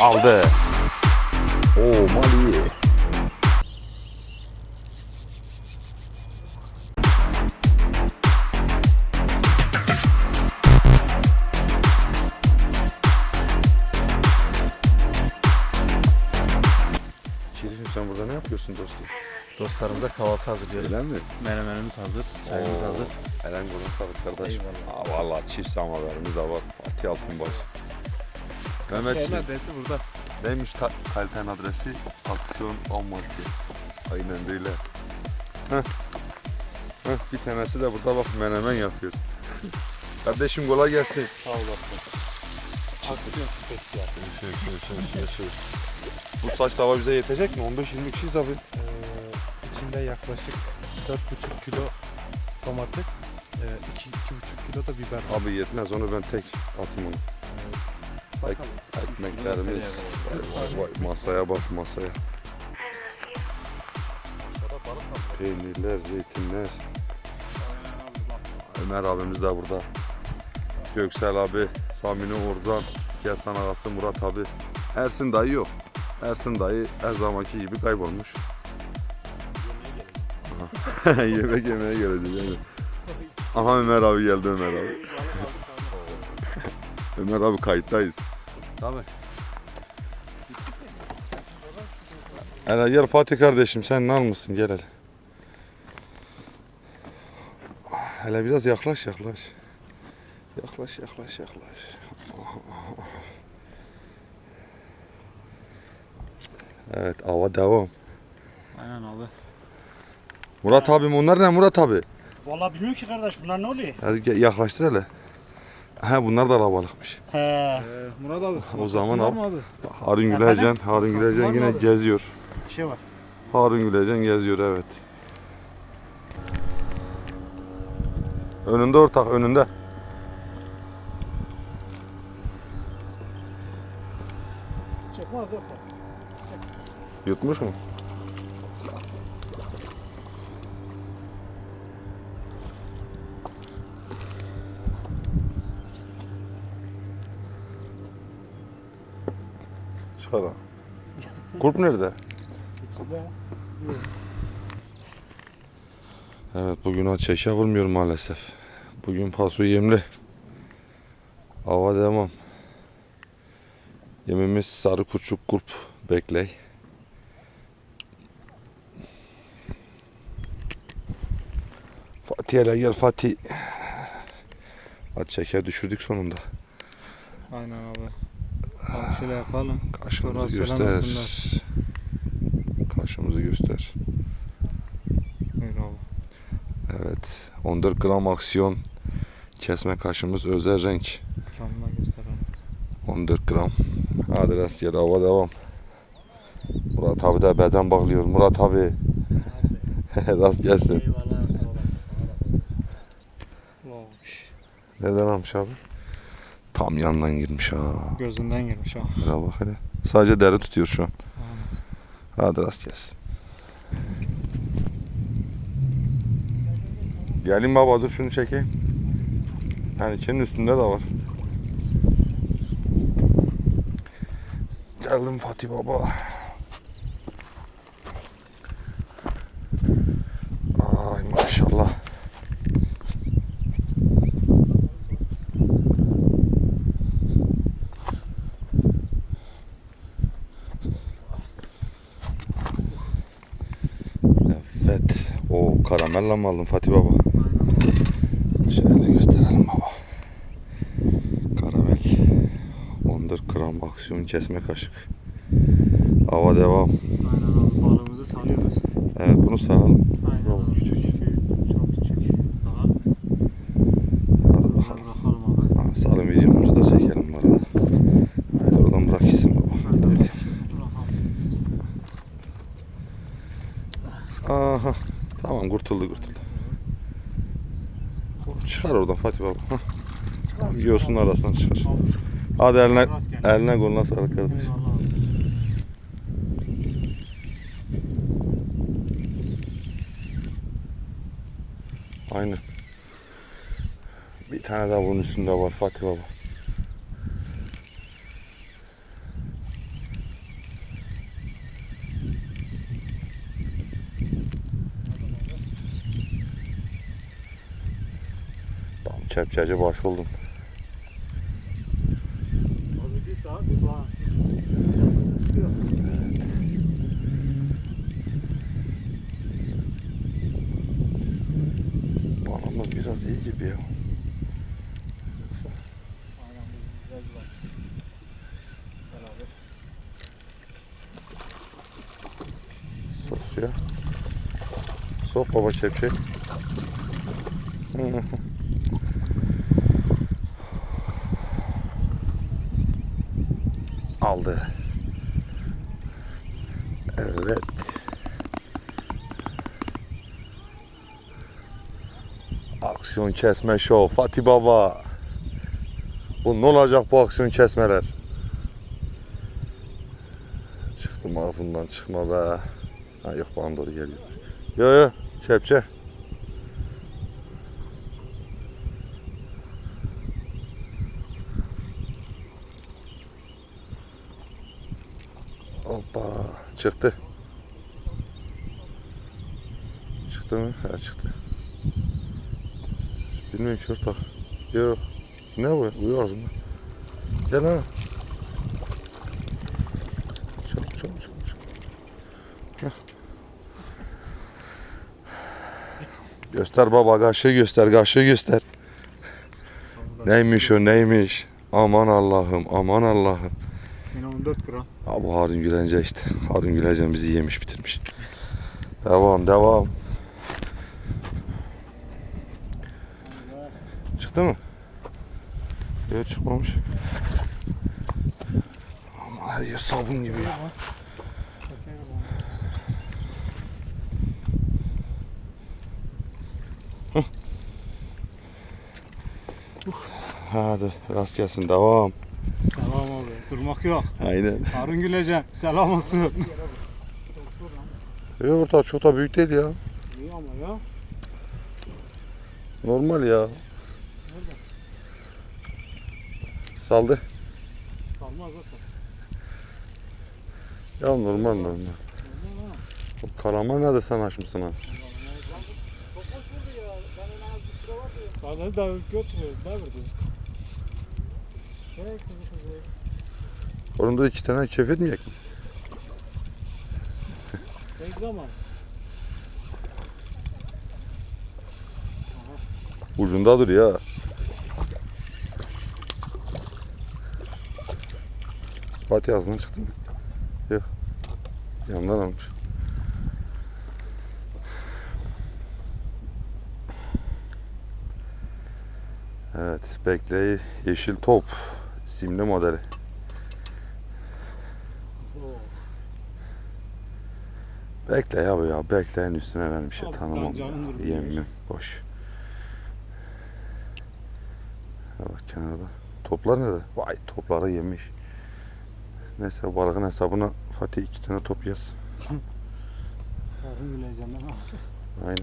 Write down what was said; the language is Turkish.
Aldı. Oo Mali. Şerifim sen burada ne yapıyorsun dostum? Dostlarımıza kahvaltı hazırlıyoruz. Öyle mi? Menemenimiz hazır, çayımız Oo, hazır. Elen kolun sağlık kardeş. Eyvallah. Aa, vallahi çift samaverimiz de var. Fatih Altınbaş. Mehmetciğim. adresi burada. Neymiş ka- kalitenin adresi? Aksiyon Ammarki. Aynen öyle. Heh. Heh, bir tanesi de burada bak menemen yapıyor. Kardeşim kolay gelsin. Sağ olasın. Aksiyon spesiyal. Şöyle, şöyle, şöyle, şöyle, şöyle. Bu saç tava bize yetecek mi? 15-20 kişiyiz abi. Ee, içinde yaklaşık 4,5 kilo domates, e, 2-2,5 kilo da biber var. Abi yetmez onu ben tek atayım onu. Bakalım. Ekmeklerimiz. Masaya bak masaya. Peynirler, zeytinler. Ömer abimiz de burada. Göksel abi, Samini Uğurzan, Kesan ağası Murat abi. Ersin dayı yok. Ersin dayı her zamanki gibi kaybolmuş. Yemek yemeye geleceğiz yani. Aha Ömer abi geldi Ömer abi. Ömer abi kayıttayız. Tabii. Hele gel Fatih kardeşim sen ne almışsın gel hele. Hele biraz yaklaş yaklaş. Yaklaş yaklaş yaklaş. Evet ava devam. Aynen abi. Murat abim onlar ne Murat abi? Vallahi bilmiyorum ki kardeş bunlar ne oluyor? Hadi yaklaştır hele. Ha bunlar da alabalıkmış. He. Ee, Murat abi. O zaman abi? Harun? Gülecen, Harun Gülecen yine abi? geziyor. Şey var. Harun Gülecen geziyor evet. Önünde ortak önünde. Çıkmaz yok. Yutmuş mu? Çıkar ha. Nerede? Evet bugün o çeşe vurmuyor maalesef. Bugün paso yemli. Hava devam. Yemimiz sarı kurçuk kurp bekley. Fatih hele gel Fatih. Hadi şeker düşürdük sonunda. Aynen abi. Abi şöyle yapalım. Kaşımızı göster. Kaşımızı göster. Abi. Evet. 14 gram aksiyon. Kesme kaşımız özel renk. Gramına gösterelim. 14 gram. Hadi rastgele hava devam. Murat abi de beden bağlıyor. Murat abi. Rast gelsin. Eyvallah sağ olasın da. Wow. Nereden almış abi? Tam yandan girmiş ha. Gözünden girmiş ha. Buna bak hele. Sadece deri tutuyor şu an. Aynen. Hadi rast gelsin. Gelin baba dur şunu çekeyim. Yani içinin üstünde de var. Geldim Fatih baba. Karamelle mi aldın Fatih baba? Şöyle gösterelim baba. Karamel. 14 gram aksiyon kesme kaşık. Hava devam. Aynen abi. Balığımızı salıyoruz. Evet bunu saralım. Aynen Çok abi. küçük. Çok küçük. Daha. Hadi bakalım. Bırakalım abi. Ha, Sarı videomuzu da çekelim bu arada. Haydi oradan bırak gitsin baba. Aynen. Hadi. Bırakalım. Aha. Tamam kurtuldu kurtuldu. Çıkar oradan Fatih baba. Hah. Tamam, Yosun arasından çıkar. Hadi eline, eline koluna sağlık kardeş. Eyvallah abi. Aynen. Bir tane daha bunun üstünde var Fatih baba. Kepçeci baş oldum. Abi bir saat bir bağ. Balımız biraz iyi gibi ya. Yoksa. Sok suya. Sok baba kepçeyi. Hı. Aldı. Evet. Aksiyon kesme şov. Fatih Baba. Bu ne olacak bu aksiyon kesmeler? Çıktım ağzından çıkma be. Ha yok bana doğru geliyor. Yo yo kepçe. Çıktı. Çıktı mı? Ha çıktı. Bilmiyorum ki ortak. Yok. Ne bu? Bu ağzında. Gel ha. Çabuk çabuk çabuk. çabuk. Göster baba kaşı göster kaşı göster. Neymiş o neymiş? Aman Allah'ım aman Allah'ım. Yine 14 gram. Ha bu Harun Gülence işte. Harun Gülence bizi yemiş bitirmiş. Devam devam. Çıktı mı? Yok çıkmamış. Ama her yer sabun gibi. ya. Hadi rast gelsin devam. Durmak yok. Aynen. Harun Gülecek. Selam olsun. Yok orta çok da büyük değil ya. İyi ama ya. Normal ya. Saldı. Salmaz zaten. Ya normal normal. O kalamar nerede sen açmışsın ha? Sağları da götürüyoruz. Ne vurdu? Şey kızı kızı. Onun da iki tane kef etmeyecek mi? Tek zaman. Ucundadır ya. Fatih ağzından çıktı mı? Yok. Yandan almış. Evet, Bekleyi Yeşil Top isimli modeli. Oo. Bekle ya bu ya. Bekleyin üstüne ben bir şey Abi, tanımam. ben. Yemiyorum. Boş. Ya bak kenarda. Toplar nerede? Vay topları yemiş. Neyse balığın hesabına Fatih iki tane top yaz. Harun Gülecek'den. Aynen.